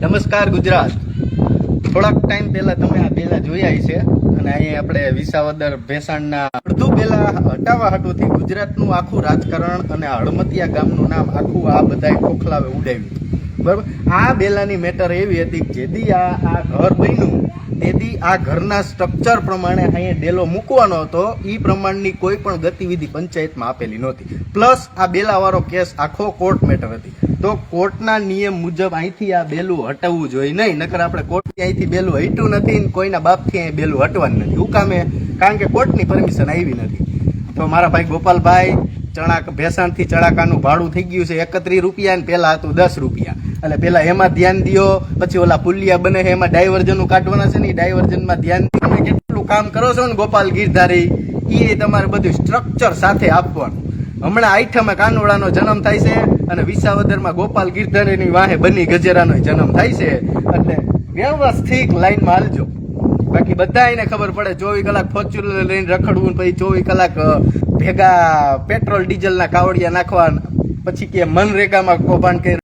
નમસ્કાર ગુજરાત. થોડાક ટાઈમ પહેલા તમે આ બેલા જોયા છે અને અહીં આપણે વિસાવદર ભેસાણના અડધું બેલા હટાવા હાટુથી ગુજરાતનું આખું રાજકારણ અને હળમતિયા ગામનું નામ આખું આ બધાય ખોખલાવે ઉડાવ્યું. બરાબર? આ બેલાની મેટર એવી હતી જેદી આ આ ઘર બન્યું, તેથી આ ઘરના સ્ટ્રક્ચર પ્રમાણે અહીંયા ડેલો મૂકવાનો હતો. એ પ્રમાણની કોઈ પણ ગતિવિધિ પંચાયતમાં આપેલી નહોતી. પ્લસ આ બેલાવાળો કેસ આખો કોર્ટ મેટર હતી. તો કોર્ટના નિયમ મુજબ અહીંથી આ બેલું હટવું જોઈએ નહીં, નકર આપણે કોર્ટથી અહીંથી બેલું હટ્યું નથી ને કોઈના બાપથી અહીં બેલું હટવાનું નથી. હું કામે, કારણ કે કોર્ટની પરમિશન આવી નથી. તો મારા ભાઈ ગોપાલભાઈ ચણા ભેસાણથી ચણાકાનું ભાડું થઈ ગયું છે એકત્રીસ રૂપિયા ને પહેલા હતું દસ રૂપિયા. એટલે પેલા એમાં ધ્યાન દ્યો, પછી ઓલા પુલિયા બને એમાં ડાયવર્જન કાઢવાના છે ને ડાયવર્જનમાં ધ્યાન દો કેટલું કામ કરો છો ને ગોપાલ ગીરધારી એ તમારે બધું સ્ટ્રક્ચર સાથે આપવાનું. હમણાં આઈઠમે કાનોડાનો જન્મ થાય છે અને વિસાવદરમાં ગોપાલ ગીરધારીની વાહે બની ગજેરાનો જન્મ થાય છે. એટલે વ્યવસ્થિત લાઈનમાં હાલજો. બાકી બધા એને ખબર પડે, ચોવીસ કલાક ફોર્ચ્યુનર લઈને રખડવું પછી ચોવીસ કલાક ભેગા પેટ્રોલ ડીઝલના કાવડિયા નાખવા પછી કે મનરેગામાં કૌભાંડ કરી